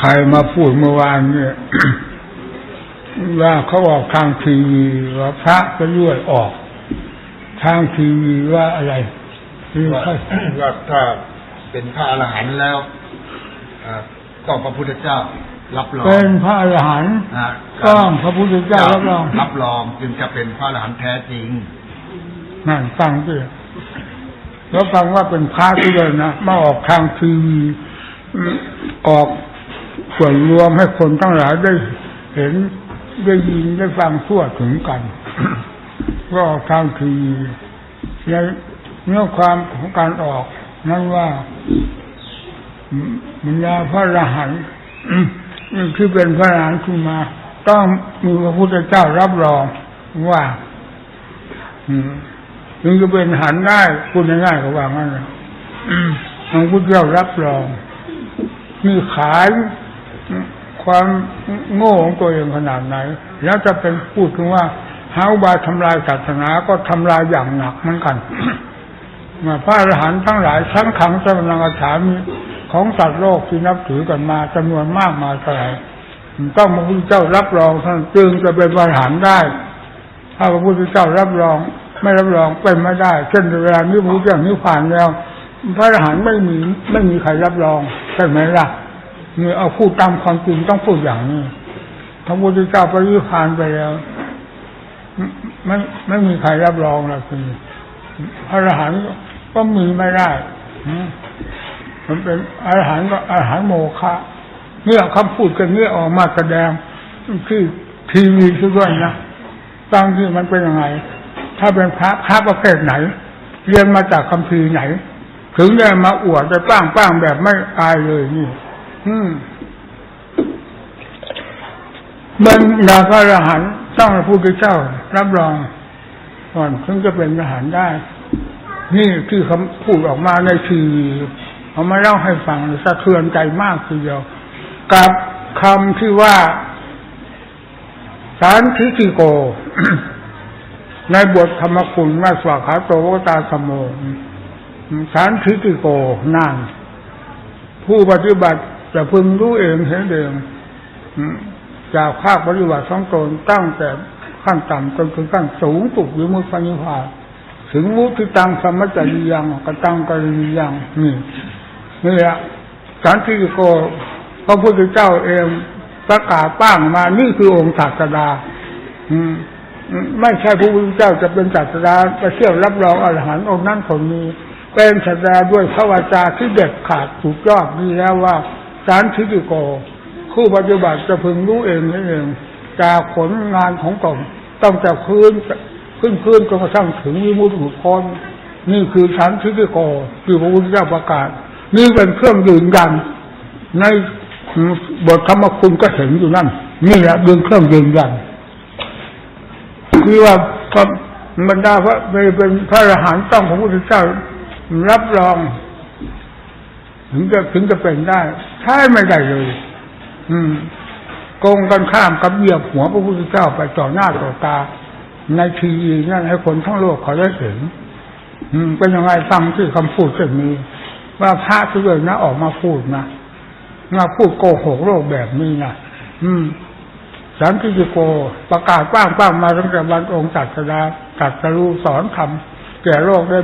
ใครมาพูดเมื่อวานเนี่ยว่าเขาออกทางทีวีว่าพระจะเลื่อยออก ทางทีวีว่าอะไรคือว่าเขาว่าถ้าเป็นพระอรหันต์แล้วอ่าต้องพระพุทธเจ้า รับรองเป็นพระอรหันต์นะต้องพระพุทธเจ้ารับรอง รับรองจึงจะเป็นพระอรหันต์แท้จริงนั่นฟังด้วยแล้วฟังว่าเป็นพระที่เลยนะมาออกทางทีวีอืมออก ส่วนรวมให้คนทั้งหลายได้เห็นได้ยินได้ฟังทั่วถึงกัน ก็ออกทางทีในเนื้อความของการออกนั้นว่ามบรรดาพระรหันต์ที่เป็นพระรหันขึ้นมา ต้องมีพระพุทธเจ้ารับรองว่าถึงจะเป็นหันได้พูดง่ายๆก็ว่างั้นพระพุทธเจ้ารับรองมีขาย ความโง่ของตัวเองขนาดไหน แล้วจะเป็นพูดถึงว่าหาอุบายทำลายศาสนาก็ทำลายอย่างหนักเหมือนกันมาพระอรหันต์ทั้งหลายทั้งขังสมนังอาถามีของสัตว์โลกที่นับถือกันมาจำนวนมากมายเท่าไหร่ต้องพระพุทธเจ้ารับรองท่านจึงจะเป็นพระอรหันต์ได้ ถ้าพระพุทธเจ้ารับรองไม่รับรองเป็นไม่ได้ เช่นเวลานี้พระพุทธเจ้านิพพานแล้ว พระอรหันต์ไม่มีไม่มีใครรับรองใช่ไหมล่ะ นี่เอาพูดตามความจริงต้องพูดอย่างนี้พระพุทธเจ้าไปนิพพานไปแล้ว ไม่ไม่มีใครรับรองแล้วคือพระอรหันต์ก็มีไม่ได้มันเป็นอรหันต์ก็อรหันต์โมฆะเนี่ยคำพูดกันเนี่ยออกมาแสดงที่ทีวีซะด้วยนะตั้งที่มันเป็นยังไง ถ้าเป็นพระพระประเภทไหน เรียนมาจากคัมภีร์ไหน ถึงได้มาอวดไปป้างป้างแบบไม่อายเลยนี่ อืมมันดาพระอรหันต์ต้องพระพุทธเจ้า รับรองก่อนถึงจะเป็นอรหันต์ได้ นี่ที่คำพูดออกมาในทีวีเอามาเล่าให้ฟังสะเทือนใจมากทีเดียว กับคำที่ว่า สารทิติโก ในบทธรรมคุณมาสวาขาโตวตาสมโมสารทิติโกนั่นผู้ปฏิบัติ จะพึงรู้เองเห็นเองจากภาคปฏิบัติสองตนตั้งแต่ขั้นต่ำจนถึงขั้นสูงสุดวิมุตตินิพพานถึงมุติตังสมัจจริยังกตังกริยังนี่นี่แหละสารทิติโกพระพุทธเจ้าเองประกาศป้างมานี่คือองค์ศาสดา อืมไม่ใช่พระพุทธเจ้าจะเป็นศาสดาไปเที่ยวรับรองอรหันต์องค์นั้นคนนี้ เป็นศาสดาด้วยพระวจาที่เด็ดขาดถูกยอดดีแล้วว่า สารทิติโก ผู้ปฏิบัติจะพึงรู้เองนี่นเองจากผลงานของตนต้องจากพื้นขึ้นพื้นจนกระทั่งถึงวิมุตติหลุดพ้นนี่คือสารทิติโกคือพระพุทธเจ้าประกาศ นี่เป็นเครื่องยืนยันในบทธรรมคุณก็เห็นอยู่นั่นนี่แหละเรื่องเครื่องยืนยันคือว่าพระบรรดาพระเป็นพระอรหันต์ต้องพระพุทธเจ้ารับรอง ถึงจะถึงจะเป็นได้ ใช่ไม่ได้เลย อืมโกงกันข้ามกับเหยียบหัวพระพุทธเจ้าไปต่อหน้าต่อตา ในทีวีนั่นให้คนทั้งโลกเขาได้เห็นอืมเป็นยังไงฟังที่คำพูดเช่นนี้ ว่าพระทุกเลยนะออกมาพูดนะมาพูดโกหกโลกแบบนี้นะอืมสันติโกประกาศกว้างกว้างมาตั้งแต่วันองค์จัตดาตัดสรู้สอนธรรมแก่โลกได้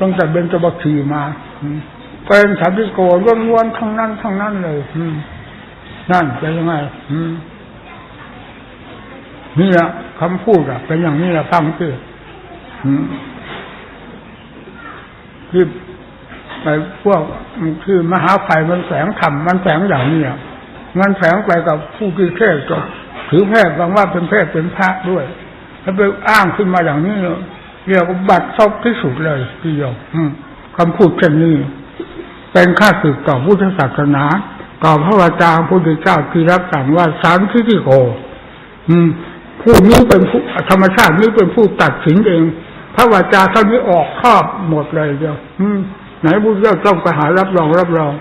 ตั้งแต่เบญจบัคคีมา เป็นสันติโกล้วนๆทั้งนั้นทั้งนั้นเลย อืนั่นเป็นยังไงนี่แหละคำพูดอะเป็นอย่างนี้แหละฟังสิอืมที่ไอ้พวกคือมหาภัยมันแฝงธรรมมันแฝงอย่างนี้อะมันแฝงไปกับผู้ที่เทศก็ถือแพทย์บางว่าเป็นแพทย์เป็นพระด้วยถ้าไปอ้างขึ้นมาอย่างนี้เรียกว่าบัตรซบที่สุดเลยทีเดียวคำพูดเช่นนี้ เป็นค่าสึกต่อพุทธศาสนาต่อพระวจาพระพุทธเจ้าที่รับสั่งว่าสารทิฏฐิโกผู้นี้เป็นผู้ธรรมชาตินี้เป็นผู้ตัดสินเอง พระวจาเท่านี้ออกครอบหมดเลยเดียวไหนพระเจ้าต้องไปหารับรองรับรอง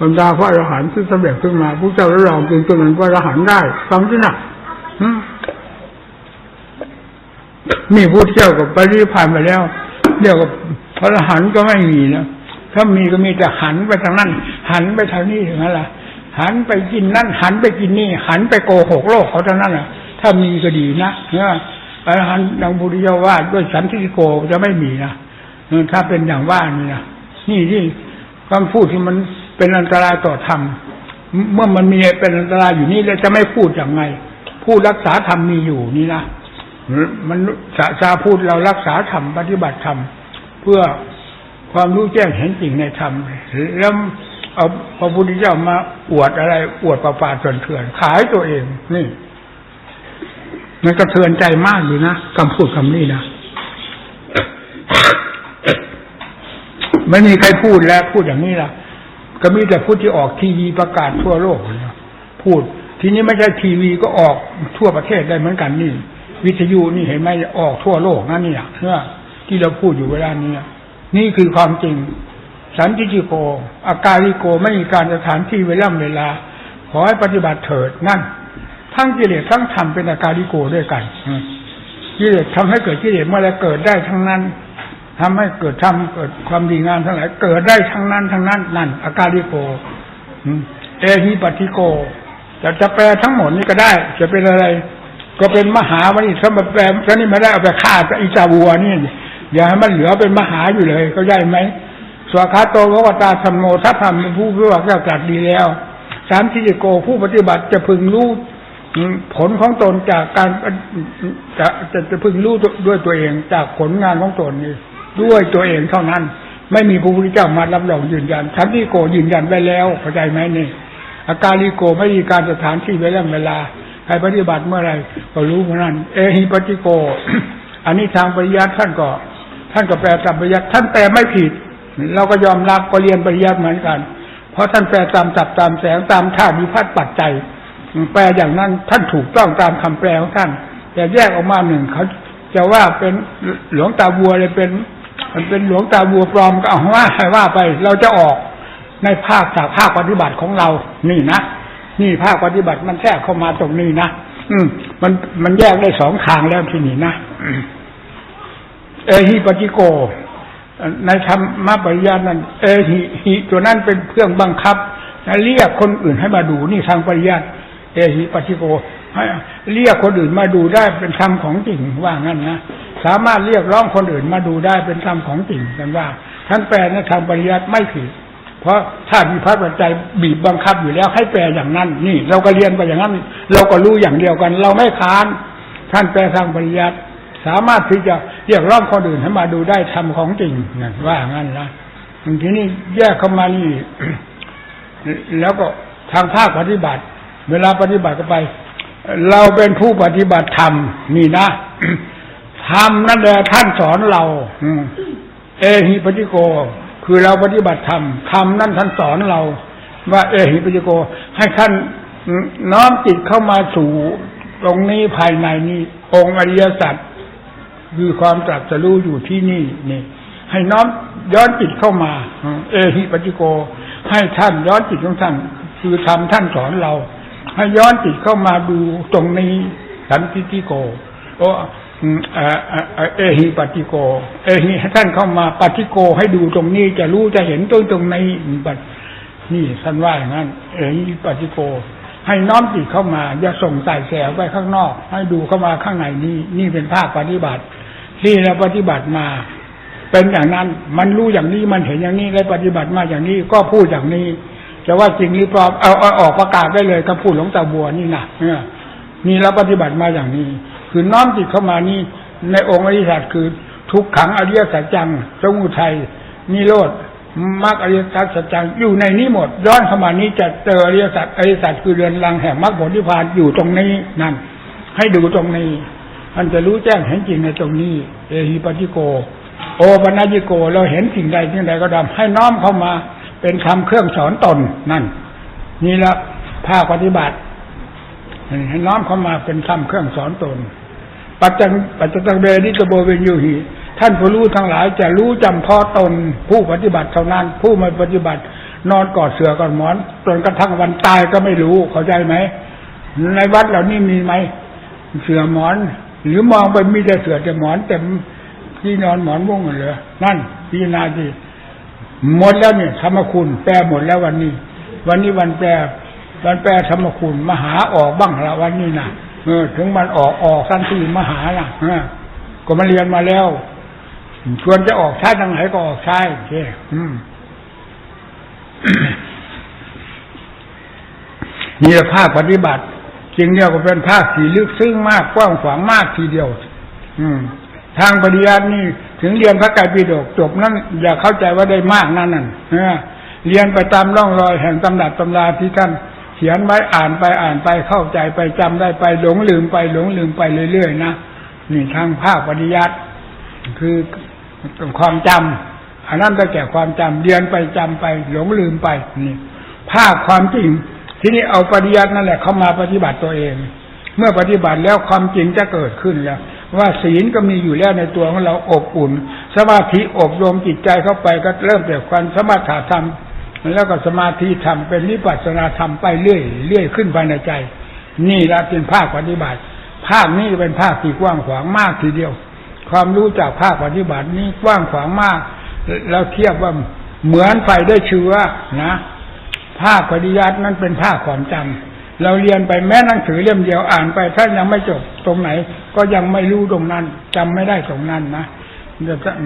บรรดาพระอรหันต์ที่สำเร็จขึ้นมาพระเจ้ารับรองจริงจนเป็นพระอรหันต์ได้ฟังที่หนักมีพุทธเจ้ากับปริพันธ์ไปแล้วเดียวกับพระอรหันต์ก็ไม่มีนะ ถ้ามีก็มีแต่หันไปทางนั้น หันไปทางนี้อย่างนั้นแหละหันไปกินนั่น หันไปกินนี่ หันไปโกหกโลกเขาเท่านั้นแหละถ้ามีก็ดีนะเนี่ยอรหันต์ดังบุริยวาสด้วยสันติโกจะไม่มีนะเออถ้าเป็นอย่างว่านี่นะนี่ที่คำพูดที่มันเป็นอันตรายต่อธรรมเมื่อมันมีเป็นอันตรายอยู่นี่แล้วจะไม่พูดอย่างไงผู้รักษาธรรมมีอยู่นี่นะมันสาชาพูดเรารักษาธรรมปฏิบัติธรรมเพื่อ ความรู้แจ้งเห็นจริงในธรรมแล้วเอาพระพุทธเจ้ามาอวดอะไร อวดประปาเถื่อนๆขายตัวเอง นี่ มันกระเทือนใจมากอยู่นะคำพูดคำนี้นะไม่มีใครพูดแล้วพูดอย่างนี้ล่ะ ก็มีแต่พูดที่ออกทีวีประกาศทั่วโลกนะพูด ทีนี้ไม่ใช่ทีวีก็ออกทั่วประเทศได้เหมือนกันนี่ วิทยุนี่เห็นไหมออกทั่วโลกนั่นนี่เนื่อที่เราพูดอยู่เวลานี้ นี่คือความจริง สันติจิโก อาการิโกไม่มีการสถานที่เวลาเวลา ขอให้ปฏิบัติเถิดนั่น ทั้งกิเลสทั้งธรรมเป็นอาการิโกด้วยกันกิเลสทำให้เกิดกิเลสเมื่อไรเกิดได้ทั้งนั้นทำให้เกิดทำเกิดความดีงามทั้งหลายเกิดได้ทั้งนั้นทั้งนั้น นั่น อาการิโกเอหิปฏิโกจะจะแปลทั้งหมดนี่ก็ได้ จะเป็นอะไร ก็เป็นมหาวณิถ้ามาแปลก็นี่ไม่ได้เอาไปฆ่าอีจาวัวนี่ อย่าให้มันเหลือเป็นมหาอยู่เลย ก็ได้ไหมสวากาโตวกตาธรรมโมทัพธรรมเป็นผู้พิวักจัดดีแล้ว สามทิจโกผู้ปฏิบัติจะพึงรู้ผลของตนจากการจะจะจะพึงรู้ด้วยตัวเองจากผลงานของตนนี้ด้วยตัวเองเท่านั้น ไม่มีพระพุทธเจ้ามารับรองยืนยันสันติโกยืนยันไว้แล้วเข้าใจไหมนี่ อาการลิโกไม่มีการสถานที่เวลาเวลาใครปฏิบัติเมื่อไรก็รู้เมื่อนั้น เอหิปฏิโกอันนี้ทางปริยัติท่านก็ ท่านก็แปลตามปริยัติท่านแปลไม่ผิด เราก็ยอมรับก็เรียนปริยัติเหมือนกัน เพราะท่านแปลตามจับตามแสงตามท่าวิพัฒน์ปัจจัยแปลอย่างนั้นท่านถูกต้องตามคำแปลของท่าน แต่แยกออกมาหนึ่งเขาจะว่าเป็นหลวงตาบัวเลยเป็น มันเป็นหลวงตาบัวปลอมก็เอาว่าให้ว่าไป เราจะออกในภาคจากภาคปฏิบัติของเรา นี่นะนี่ภาคปฏิบัติมันแทรกเข้ามาตรงนี้นะอืมมันมันแยกได้สองทางแล้วที่นี่นะ เอหิปฏิโก ในธรรมปริญาณนั้น เอหิหิตัวนั้นเป็นเครื่องบังคับเรียกคนอื่นให้มาดูนี่ทางปริญาณเอหิปฏิโกเรียกคนอื่นมาดูได้เป็นธรรมของจริงว่างั้นนะสามารถเรียกร้องคนอื่นมาดูได้เป็นธรรมของจริงกันว่าท่านแปลในทางปริยัติไม่ผิดเพราะถ้ามีพระปัจจัยบีบบังคับอยู่แล้วให้แปลอย่างนั้น นี่ เราก็เรียนไปอย่างนั้น เราก็รู้อย่างเดียวกัน เราไม่ค้าน ท่านแปลทางปริยัติ สามารถที่จะเรียกร้องคนอื่นให้มาดูได้ทำของจริงนะว่างั้นนะทีนี้แยกเข้ามานี่แล้วก็ทางภาคปฏิบัติ เวลาปฏิบัติก็ไป เราเป็นผู้ปฏิบัติธรรมนี่นะธรรมนั่นแหละท่านสอนเราเอหิปฏิโก คือเราปฏิบัติธรรมธรรมนั่นท่านสอนเรา ว่า เอหิปฏิโก ให้ท่านน้อมจิตเข้ามาสู่ตรงนี้ภายในนี้องค์อริยสัจ คือความตรัสรู้อยู่ที่นี่นี่ให้น้อมย้อนจิตเข้ามา เอหิปฏิโก ให้ท่านย้อนจิตของท่าน คือทำท่านสอนเรา ให้ย้อนจิตเข้ามาดูตรงนี้สันติโกโอเอหิปฏิโก เอหิให้ท่านเข้ามาปฏิโกให้ดูตรงนี้จะรู้จะเห็นตรงตรงในบัดนี่ท่านว่าอย่างนั้น เอหิปฏิโก ให้น้อมจิตเข้ามา อย่าส่งใส่แสวไปข้างนอก ให้ดูเข้ามาข้างในนี่นี่เป็นภาคปฏิบัติ ที่เราปฏิบัติมา เป็นอย่างนั้นมันรู้อย่างนี้มันเห็นอย่างนี้ได้ปฏิบัติมาอย่างนี้ก็พูดอย่างนี้จะว่าจริงหรือปล่าเอาเอาออกประกาศได้เลยก็พูดหลวงตาบัวนี่นะเนี่ยนี่เราปฏิบัติมาอย่างนี้ คือน้อมจิตเข้ามานี่ในองค์อริยสัจคือทุกขังอริยสัจจังสมุทัยนิโรธ มรรคอริยสัจสัจจังอยู่ในนี้หมด ย้อนเข้ามานี้จะเจออริยสัจอริยสัจคือเรือนรังแห่งมรรคผลนิพพานอยู่ตรงนี้นั่นให้ดูตรงนี้มันจะรู้แจ้งเห็นจริงในตรงนี้ เอหิปฏิโก โอปัญิโกเราเห็นสิ่งใดสิ่งใดก็ดำให้น้อมเข้ามาเป็นคำเครื่องสอนตนนั่น นี่ละภาคปฏิบัติให้น้อมเข้ามาเป็นคำเครื่องสอนตนปัจจังปัจจังเบนิกโบเวญยูหี ท่านผู้รู้ทั้งหลายจะรู้จำพอตนผู้ปฏิบัติเท่านั้น ผู้ไม่ปฏิบัติ นอนกอดเสือกอดหมอนจนกระทั่งวันตายก็ไม่รู้เข้าใจไหมในวัดเหล่านี้มีไหมเสือหมอน หรือมองไปมีแต่เสือแต่หมอนเต็มที่นอนหมอนม่วงเลยนั่นพิจารณาดีหมดแล้วเนี่ยธรรมคุณแปลหมดแล้ววันนี้ วันนี้วันแปลมันแปลธรรมคุณมหาออกบ้างละวันนี้นะเออ ถึงมันออกออกสั้นที่มหาล่ะก็มาเรียนมาแล้ว ชวนจะออกใช้ทางไหนก็ออกใช้โอเคอืมนี่แหละภาคปฏิบัติจริงเดียวก็เป็นภาคที่ลึกซึ้งมากกว้างขวางมากทีเดียว อืม ทางปริยัตินี่ ถึงเรียนพระไตรปิฎกจบนั้น อย่าเข้าใจว่าได้มากนั่นน่ะเรียนไปตามร่องรอยแห่งตำดับตำราที่ท่านเขียนไว้อ่านไปอ่านไปเข้าใจไปจำได้ไปหลงลืมไปหลงลืมไปเรื่อยๆนะนี่ทางภาคปริยัติคือ ความจำอันนั้นก็แก่ความจำเรียนไปจำไป หลงลืมไปนี่ภาคความจริง ทีนี้เอาปริยัตินั่นแหละเข้ามาปฏิบัติตัวเอง เมื่อปฏิบัติแล้วความจริงจะเกิดขึ้นแล้ว ว่าศีลก็มีอยู่แล้วในตัวของเราอบอุ่น สมาธิอบรมจิตใจเข้าไปก็เริ่มจากความสมาธิธรรมแล้วก็สมาธิธรรมเป็นนิพพานาธรรมไปเรื่อยเรื่อยขึ้นภายในใจ นี่ละเป็นภาคปฏิบัติ ภาคนี้เป็นภาคที่กว้างขวางมากทีเดียว ความรู้จากภาคปฏิบัตินี้กว้างขวางมากแล้วเทียบว่าเหมือนไฟได้เชื้อนะ ภาคปฏิยัตินั้นเป็นภาคความจำเราเรียนไปแม้หนังสือเล่มเดียวอ่านไปถ้ายังไม่จบตรงไหน ก็ยังไม่รู้ตรงนั้นจำไม่ได้ตรงนั้นนะ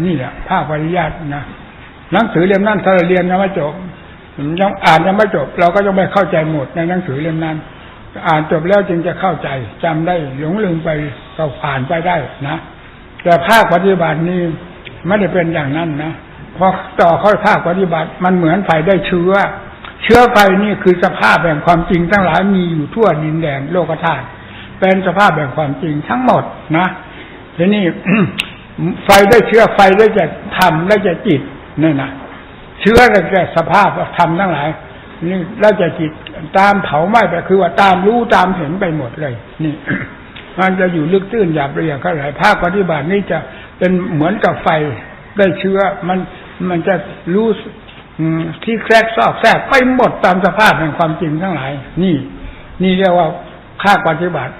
นี่แหละภาคปฏิยัตินะหนังสือเล่มนั้นถ้าเราเรียนยังไม่จบยังอ่านยังไม่จบ เราก็ยังไม่เข้าใจหมดในหนังสือเล่มนั้น อ่านจบแล้วจึงจะเข้าใจจำได้หลงลืมไปก็ผ่านไปได้นะ แต่ภาคปฏิบัตินี้ไม่ได้เป็นอย่างนั้นนะพอต่อข้อภาคปฏิบัติมันเหมือนไฟได้เชื้อ เชื้อไฟนี่คือสภาพแห่งความจริงทั้งหลายมีอยู่ทั่วดินแดนโลกธาตุเป็นสภาพแห่งความจริงทั้งหมดนะทีนี้ไฟได้เชื้อไฟได้จะทำได้จะจิตนี่นะเชื้อได้แก่สภาพธรรมทั้งหลายนี่แล้วจะจิตตามเผาไหม้ไปคือว่าตามรู้ตามเห็นไปหมดเลย นี่ มันจะอยู่ลึกตื้นหยาบละเอียดขนาดภาคปฏิบัตินี่จะเป็นเหมือนกับไฟได้เชื้อ มันมันจะรู้ที่แทรกซอกแทรกไปหมดตามสภาพแห่งความจริงทั้งหลาย นี่ นี่เรียกว่าภาคปฏิบัติ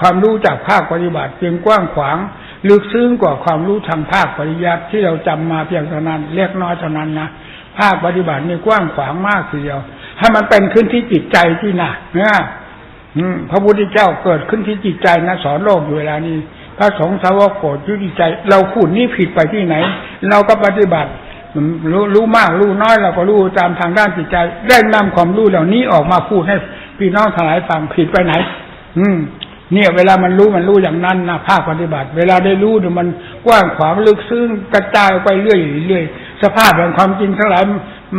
ความรู้จากภาคปฏิบัติเพียงกว้างขวางลึกซึ้งกว่าความรู้ทางภาคปริยัติที่เราจำมาเพียงเท่านั้นเล็กน้อยเท่านั้นนะภาคปฏิบัตินี่กว้างขวางมากทีเดียวให้มันเป็นขึ้นที่จิตใจที่น่ะเนี่ย พระพุทธเจ้าเกิดขึ้นที่จิตใจนะสอนโลกอยู่เวลานี้ พระสงฆ์สาวกโกรธยุติใจ เราพูดนี่ผิดไปที่ไหน เราก็ปฏิบัติรู้รู้มากรู้น้อยเราก็รู้ตามทางด้านจิตใจได้นำความรู้เหล่านี้ออกมาพูดให้พี่น้องทั้งหลายฟังผิดไปไหน อืม เนี่ย เวลามันรู้มันรู้อย่างนั้นนะภาคปฏิบัติ เวลาได้รู้เนี่ยมันกว้างขวางลึกซึ้งกระจายไปเรื่อยเรื่อยสภาพแห่งความจริงทั้งหลาย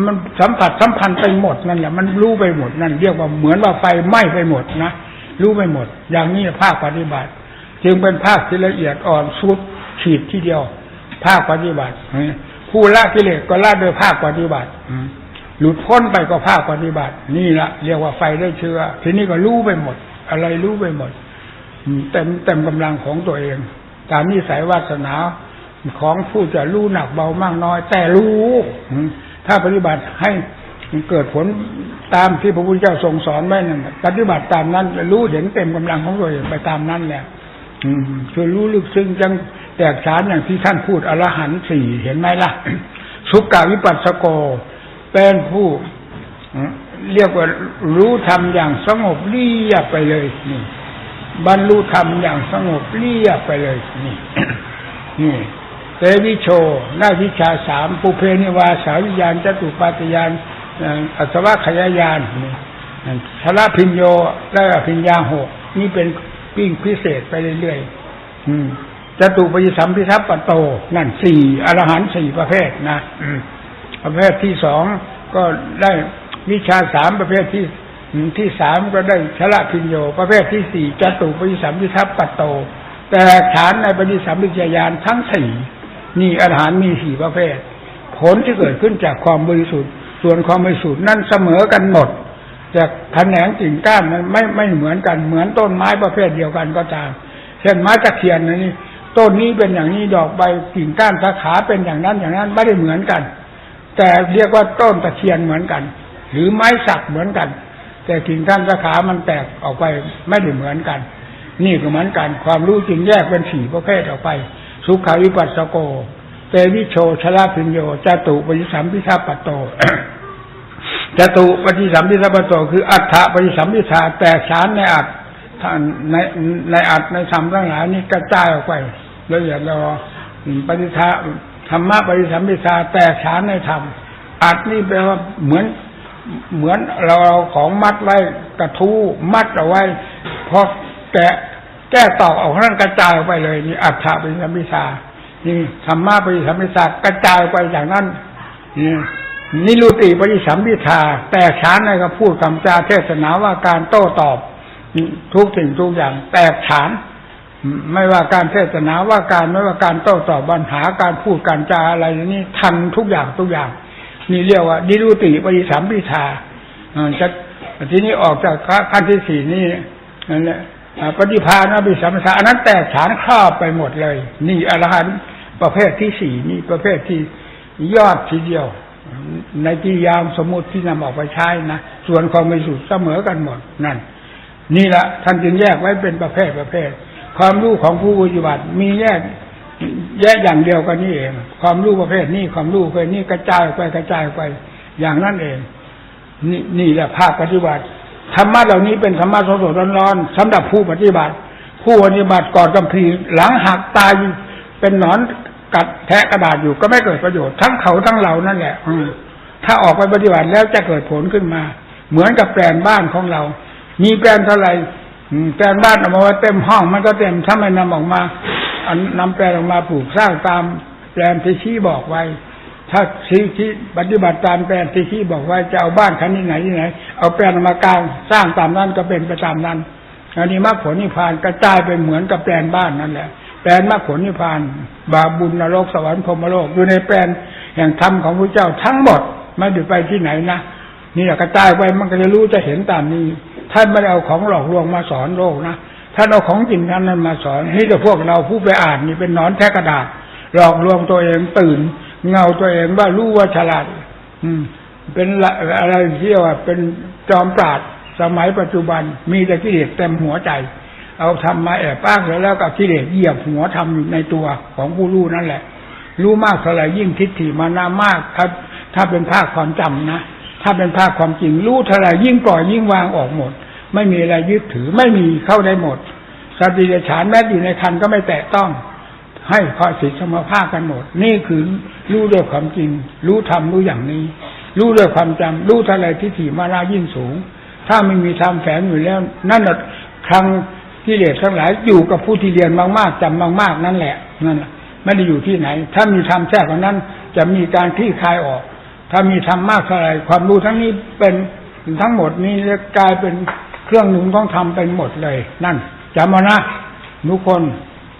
มันสัมผัสสัมพันธ์ไปหมดนั่นแหละมันรู้ไปหมดนั่นเรียกว่าเหมือนว่าไฟไหม้ไปหมดนะรู้ไปหมด อย่างนี้ภาคปฏิบัติ จึงเป็นภาคที่ละเอียดอ่อนสุดขีดที่เดียว ภาคปฏิบัติผู้ละกิเลสก็ละโดยภาคปฏิบัติหลุดพ้นไปก็ภาคปฏิบัติ นี่ละเรียกว่าไฟได้เชื้อทีนี้ก็รู้ไปหมด อะไรรู้ไปหมดเต็มเต็มกำลังของตัวเอง ตามนิสัยวาสนาของผู้จะรู้หนักเบามากน้อย แต่รู้ ถ้าปฏิบัติให้เกิดผลตามที่พระพุทธเจ้าทรงสอนไว้นั่นปฏิบัติตามนั้น รู้เห็นเต็มกำลังของตัวเองไปตามนั้นแหละคือรู้ลึกซึ้งจังแตกฉานอย่างที่ท่านพูดอรหันต์สี่เห็นไหมล่ะสุกาวิปัสสโก เป็นผู้เรียกว่ารู้ธรรมอย่างสงบเรียบไปเลยนี่บรรลุธรรมอย่างสงบเรียบไปเลยนี่นี่ เตวิโชได้วิชาสามปุเพนิวาสาวิญญาณจตุปาตยานอัศวะขยายานชละพิญโยได้พิญญาหกนี่เป็นปิ้งพิเศษไปเรื่อยๆจตุปยิสัมพิทัพปโต นั่นสี่อรหันสี่ประเภทนะประเภทที่สองก็ได้วิชาสามประเภทที่ที่สามก็ได้ชละพิญโย ประเภทที่สี่จตุปยิสัมพิทัพปโต แต่ฐานในปฏิสัมพิจยานทั้งสี่ นี่อรหันต์มีสี่ประเภท ผลที่เกิดขึ้นจากความบริสุทธิ์ ส่วนความบริสุทธิ์นั่นเสมอกันหมดจากแขนงกิ่งก้านมันไม่ไม่เหมือนกันเหมือนต้นไม้ประเภทเดียวกันก็ตามเช่นไม้ตะเคียนนี่ต้นนี้เป็นอย่างนี้ดอกใบกิ่งก้านสาขาเป็นอย่างนั้นอย่างนั้นไม่ได้เหมือนกัน แต่เรียกว่าต้นตะเคียนเหมือนกัน หรือไม้สักเหมือนกัน แต่กิ่งก้านสาขามันแตกออกไปไม่ได้เหมือนกัน นี่ก็เหมือนกัน ความรู้จึงแยกเป็นสี่ประเภทออกไป สุขาวิปัสสโก เตวิโชชลาพิญโยจตุปิสัมพิทัปโตจตุปฏิสัมพิทัปโต คืออัฏฐปฏิสัมพิทาแตกฉานในอัตท่านในในอัตในธรรมทั้งหลายนี่กระจายออกไปละเอียดละออปฏิทาธรรมะปฏิสัมพิทาแตกฉานในธรรมอัดนี่แปลว่าเหมือนเหมือนเราเอาของมัดไว้กระทู้มัดเอาไว้พอแกะ แก้ตอกออกนั่นกระจายออกไปเลยนี่อัฏฐปฏิสัมพิทานี่ธรรมะปิสัมพิทากระจายไปอย่างนั้นนี่นิรุติปิสัมพิทาแตกฉานในคำพูดคำจาเทศนาว่าการโต้ตอบทุกสิ่งทุกอย่าง แตกฉาน ไม่ว่าการเทศนาว่าการไม่ว่าการโต้ตอบปัญหาการพูดการจาอะไรนี่ทันทุกอย่างทุกอย่าง นี่เรียกว่านิรุติปิสัมพิทาอ่าจะทีนี้ออกจากขั้นที่สี่นี่นั่นแหละ ปฏิภาณปฏิสัมพิทานั้นแตกฉานครอบไปหมดเลย นี่อรหันต์ประเภทที่สี่นี่ประเภทที่ยอดทีเดียว ในที่ยามสมมติที่นำออกไปใช้นะส่วนความบริสุทธิ์เสมอกันหมดนั่น นี่แหละท่านจึงแยกไว้เป็นประเภทประเภท ความรู้ของผู้ปฏิบัติมีแยกแยกอย่างเดียวกันนี่เอง ความรู้ประเภทนี้ความรู้ประเภทนี้กระจายไปกระจายไปอย่างนั้นเอง นี่นี่แหละภาคปฏิบัติ ธรรมะเหล่านี้เป็นธรรมะสดๆร้อนๆสำหรับผู้ปฏิบัติ ผู้ปฏิบัติก่อนกำพีหลังหักตายเป็นหนอนกัดแทะกระดาษอยู่ก็ไม่เกิดประโยชน์ทั้งเขาทั้งเรานั่นแหละอืมถ้าออกไปปฏิบัติแล้วจะเกิดผลขึ้นมา เหมือนกับแปลนบ้านของเรา มีแปลนเท่าไหร่แปลนบ้านเอามาไว้เต็มห้องมันก็เต็มถ้าไม่นำออกมาอันนำแปลนออกมาปลูกสร้างตามแปลนที่ชี้บอกไว้ ถ้าชี้ชี้ปฏิบัติตามแปลนที่ชี้บอกไว้จะเอาบ้านคันนี้ไหนที่ไหนเอาแปลนมากลางสร้างตามนั้นก็เป็นไปตามนั้นอันนี้มรรคผลนิพพานกระจายเป็นเหมือนกับแปลนบ้านนั่นแหละแปลนมรรคผลนิพพาน บาบุญนรกสวรรค์พรมโลกอยู่ในแปลนแห่งธรรมของพระเจ้าทั้งหมดไม่ได้ไปที่ไหนนะนี่แหละกระจายไปมันก็จะรู้จะเห็นตามนี้ ท่านไม่ได้เอาของหลอกลวงมาสอนโลกนะท่านเอาของจริงท่านนั้นมาสอนนี่แต่พวกเราผู้ไปอ่านนี่เป็นนอนแทะกระดาษ หลอกลวงตัวเองตื่น เงาตัวเองว่ารู้ว่าฉลาด อืม เป็นอะไรที่ว่าเป็นจอมปราดสมัยปัจจุบันมีแต่กิเลสเต็มหัวใจ เอาทำมาแอบอ้างแล้วแล้วกับกิเลสเหยียบหัวทำอยู่ในตัวของผู้รู้นั่นแหละ รู้มากเท่าไหร่ยิ่งทิฏฐิมานามากถ้าถ้าเป็นภาคความจำนะถ้าเป็นภาคความจริงรู้เท่าไหร่ยิ่งปล่อยยิ่งวางออกหมด ไม่มีอะไรยึดถือไม่มีเข้าได้หมดสติปัฏฐานแม้อยู่ในคันก็ไม่แตะต้อง ให้ข้อสิทธิสมภาคกันหมด นี่คือรู้ด้วยความจริง รู้ธรรมรู้อย่างนี้ รู้ด้วยความจำรู้เท่าไรทิฏฐิมานายิ่งสูง ถ้าไม่มีธรรมแฝงอยู่แล้ว นั่นแหละครั้งกิเลสทั้งหลายอยู่กับผู้ที่เรียนมากๆจำมากๆนั่นแหละนั่นแหละไม่ได้อยู่ที่ไหน ถ้ามีธรรมแทรกว่านั้น จะมีการที่คลายออก ถ้ามีธรรมมากเท่าไรความรู้ทั้งนี้เป็นทั้งหมดนี้จะกลายเป็นเครื่องหนุนของธรรมเป็นหมดเลย นั่นจำมานะทุกคน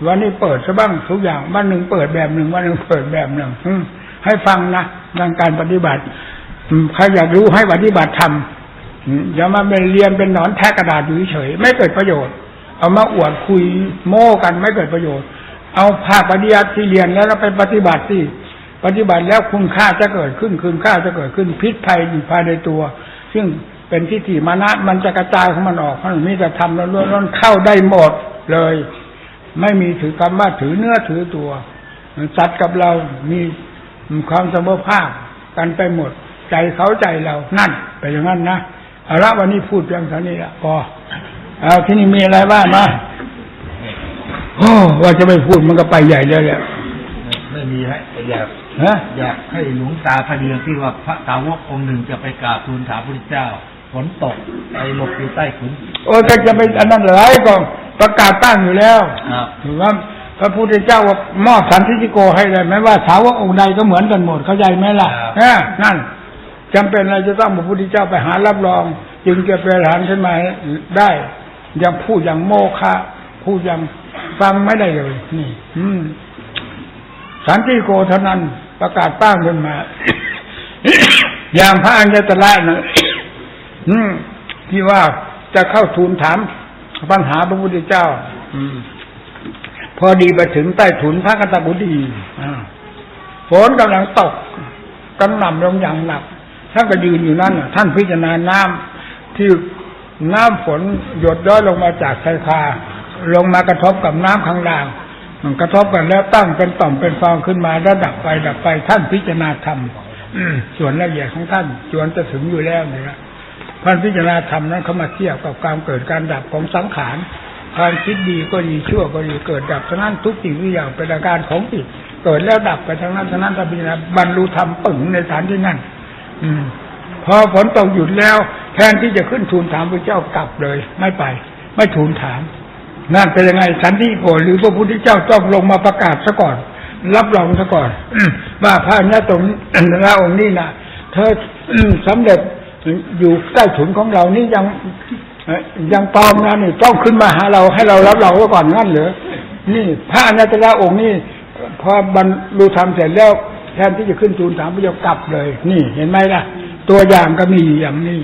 วันนี้เปิดซะบ้างทุกอย่างวันหนึ่งเปิดแบบหนึ่งวันหนึ่งเปิดแบบหนึ่งให้ฟังนะดังการปฏิบัติ ใครอยากรู้ให้ปฏิบัติทำอืมอย่ามาเป็นเรียนเป็นหนอนแทะกระดาษอยู่เฉยไม่เกิดประโยชน์ เอามาอวดคุยโม้กันไม่เกิดประโยชน์ เอาภาคปฏิบัติที่เรียนแล้วเราไปปฏิบัติสิปฏิบัติแล้วคุณค่าจะเกิดขึ้นคุณค่าจะเกิดขึ้นพิษภัยอยู่ภายในตัว ซึ่งเป็นที่ที่มานะมันจะกระจายของมันออกมันมีแต่ทำแล้วล้วนๆเข้าได้หมดเลย ไม่มีถือคำว่าถือเนื้อถือตัวสัตว์กับเรามีความเสมอภาคกันไปหมด ใจเขาใจเรานั่นไปอย่างนั้นนะเอาละวันนี้พูดเพียงเท่านี้ละพอเอาที่นี่มีอะไรบ้างมาโอ้ว่าจะไม่พูดมันก็ไปใหญ่เลยแหละไม่มีฮะแต่อยากฮะอยากให้หลวงตาพะเดียงที่ว่าพระสาวกองค์หนึ่งจะไปกราบทูลถามพระพุทธเจ้าฝนตกไปหลบอยู่ใต้ขุนโอ้แต่จะไปอันนั้นเหรอไอ้ก็ประกาศตั้งอยู่แล้วครับถือว่าพระพุทธเจ้าว่ามอบสันทิฏฐิโกให้เลยไม่ว่าสาวกองค์ใดก็เหมือนกันหมดเข้าใจไหมล่ะเออนั่น จำเป็นอะไรจะต้องพระพุทธเจ้าไปหารับรอง จึงจะเป็นหลานขึ้นมาได้ยังพูดอย่างโมฆะพูดอย่างฟังไม่ได้เลย นี่ อืมสันติโกเท่านั้นประกาศตั้งขึ้นมา อย่างพระอัญญตระนะที่ว่าจะเข้าทูลถามปัญหาพระพุทธเจ้า อืม พอดีไปถึงใต้ถุนพระกัตบุตรีฝนกำลังตกกำหน่ำลงอย่างหนัก ท่านก็ยืนอยู่นั่นน่ะท่านพิจารณาน้ำที่น้ำฝนหยดย้อยลงมาจากชายคาลงมากระทบกับน้ำข้างล่าง มันกระทบกันแล้วตั้งเป็นต่อมเป็นฟองขึ้นมาแล้วดับไปดับไปท่านพิจารณาธรรมส่วนละเอียดของท่านส่วนจะถึงอยู่แล้วนี่ยนะท่านพิจารณาธรรมนั้นเขามาเทียบกับการเกิดการดับของสังขารความคิดดีก็ดีชั่วก็ดีเกิดดับทั้งนั้นทุกสิ่งทุกอย่างเป็นอาการของจิตเกิดแล้วดับไปทั้งนั้นทั้งนั้นถ้าพิจารณาบรรลุธรรมปึ่งในฐานที่นั่น พอฝนตกหยุดแล้ว แทนที่จะขึ้นทูลถามพระเจ้ากลับเลย ไม่ไป ไม่ทูลถามนั่นเป็นยังไงสันติโกหรือพระพุทธเจ้าต้องลงมาประกาศซะก่อน รับรองซะก่อนว่าพระญาตรงพระองค์นี่นะเธออืมสำเร็จอยู่ใต้ถุนของเรานี่ยังยังปลอมนะนี่ต้องขึ้นมาหาเราให้เรารับรองไว้ก่อนงั้นเหรอนี่พระอนัตตาองค์นี่พอบรรลุธรรมเสร็จแล้ว แทนที่จะขึ้นทูลถามพระเจ้ากลับเลย นี่เห็นไหมล่ะ ตัวอย่างก็มีอยู่อย่างนี้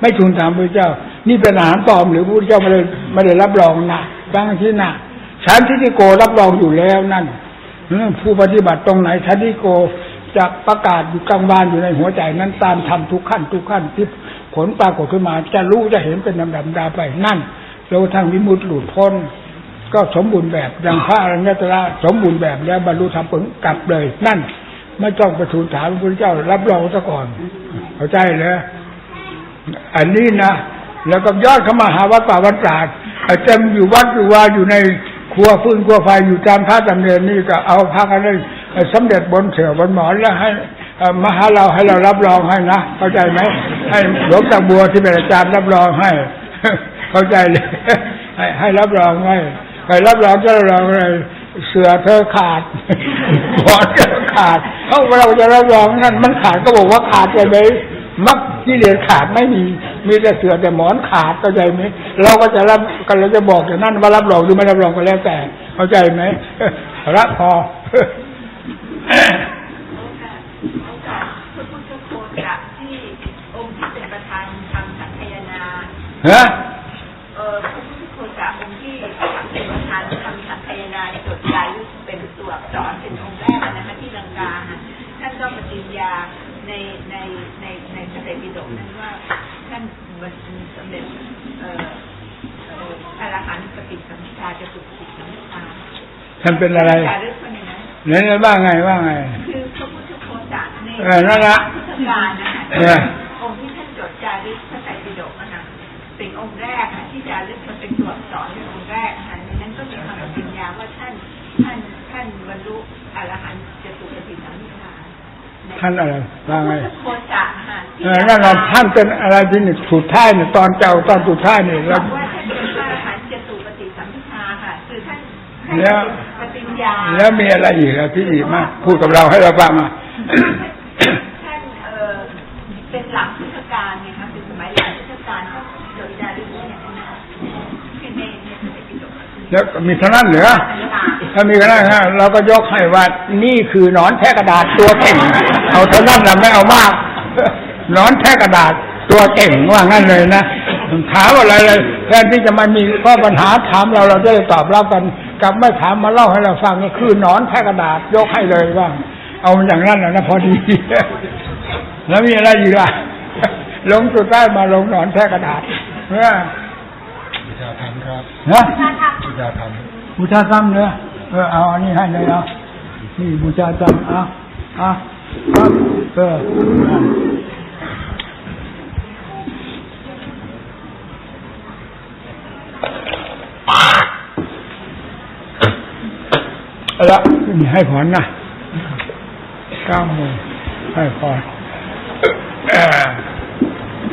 ไม่ทูลถามพระเจ้า นี่เป็นอาหารปลอมหรือพระเจ้าไม่ได้ไม่ได้รับรองนะบางที่นะฉันทิฏโกรับรองอยู่แล้วนั่นผู้ปฏิบัติตรงไหนฉันทิฏฐิโกจะประกาศอยู่กลางวานอยู่ในหัวใจนั้นตามทำทุกขั้นทุกขั้นที่ผลปรากฏขึ้นมา จะรู้จะเห็นเป็นลำดับดาไปนั่นเราทางวิมุตติหลุดพ้น ก็สมบูรณ์แบบอย่างพระอรหันตระสมบูรณ์แบบแล้วบรรลุธรรมผลกลับเลยนั่น ไม่ต้องไปทูลถามพระพุทธเจ้า รับรองซะก่อนเข้าใจเลยอันนี้นะแล้วก็ยอดเข้ามาหาวัดป่าวัดตราดอาจารย์อยู่วัดอยู่ว่าอยู่ในครัวฟืนครัวไฟอยู่ตามพระจำเนียนนี่ก็เอาพระกันเลยสำเร็จบนเสือบนหมอนแล้วให้มาหาเราให้เรารับรองให้นะเข้าใจไหมให้หลวงตาบัวที่เป็นอาจารย์รับรองให้ เข้าใจเลยให้ให้รับรองไว้ใครรับรองก็รับรองเลย เสือเธอขาดหมอนเธอขาดเขาเราจะรับรองนั่นมันขาดก็บอกว่าขาดไปไหมมักที่เรียนขาดไม่มี มีแต่เสือแต่หมอนขาดเข้าใจไหมเราก็จะรับก็เราจะบอกอย่างนั้นว่ารับรองหรือไม่รับรองก็แล้วแต่ เข้าใจไหมรับพอโอ เป็นตัวอักษรเป็นองค์แรกนะคะที่ลังกาค่ะท่านก็ปฏิญญาในในในในพระไตรปิฎกนั้นว่าท่านบรรลุสำเร็จเอ่อเอ่ออรหันต์ปฏิสัมพิทาจะสุปฏิสัมพิทาท่านเป็นอะไรจารึกคนอย่างนั้นเนี่ยว่าไงว่าไง คือพระพุทธโคจะในเออนั่นละพุทธการนะคะเออองค์ที่ท่านจดจารึกพระไตรปิฎกนะคะเป็นองค์แรกค่ะที่จารึกมันเป็นตัวอักษรเป็นองค์แรกค่ะในนั้นก็มีคำปฏิญญาว่าท่านท่านท่านบรรลุอรหันต์จตุปฏิสัมพิทาท่านอะไรว่าไงพุทธโคจะค่ะที่เออนั่นเราท่านเป็นอะไรที่นี่สุดท้ายเนี่ยตอนเจ้าตอนสุดท้ายเนี่ยบเราอกว่าท่านเป็นพระอรหันต์จตุปฏิสัมพิทาค่ะคือท่านท่านแล้วปฏิญญาแล้วมีอะไรอีกอะที่อีกมากพูดกับเราให้เราฟังมาท่านเอ่อเป็นหลังพุทธกาลไงคะเป็นสมัยหลังพุทธกาลก็จดจารึกไว้อย่างนั้นนะคะคือในในพระไตรปิฎกแล้วมีเท่านั้นเหรือ ถ้ามีก็ได้ฮะเราก็ยกให้ว่านี่คือหนอนแทะกระดาษตัวเก่ง เอาเท่านั้นนะไม่เอามากหนอนแทะกระดาษตัวเก่งว่างั้นเลยนะถามอะไรเลยแทนที่จะมามีข้อปัญหาถามเราเราจะได้ตอบรับกันกลับไม่ถามมาเล่าให้เราฟังก็คือหนอนแทะกระดาษยกให้เลยว่าเอาอย่างนั้นนะนะพอดี แล้วมีอะไรอีกล่ะลงสุดใต้มาลงหนอนแทะกระดาษเออบูชาธรรมครับนะบูชาธรรมบูชาซ้ำเนื้อ เออเอาอันนี้ให้เลยเอานี่บูชาซ้ำเอาเอาครับเออเอาละนี่ให้พรนนะเก้าโมงให้พรเอ่อ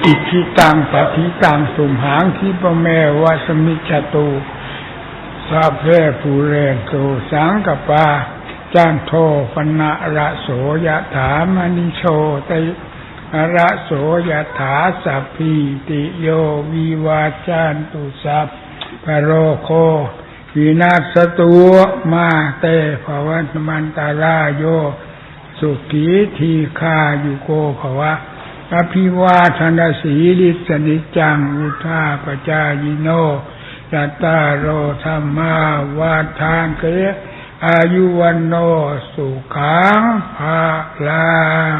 อิทธิตังปฏิตังสุมหางทิปะเมวะสมิจจ ตุสาเพภูเรนโตสังกปาจันโทปนะระโสยถามณิโชติระโสยถาสัพพิติโยวิวาจันตุสัพพโรโควินาศตุมาเตภวันมันตารายโย สุขีทีคายุโกภวะอภิวาทนาสีลิสนิจจังอุทาปจายโน สัตตาโรธรรมาวาทานเกยอายุวันโนสุขังภาลัง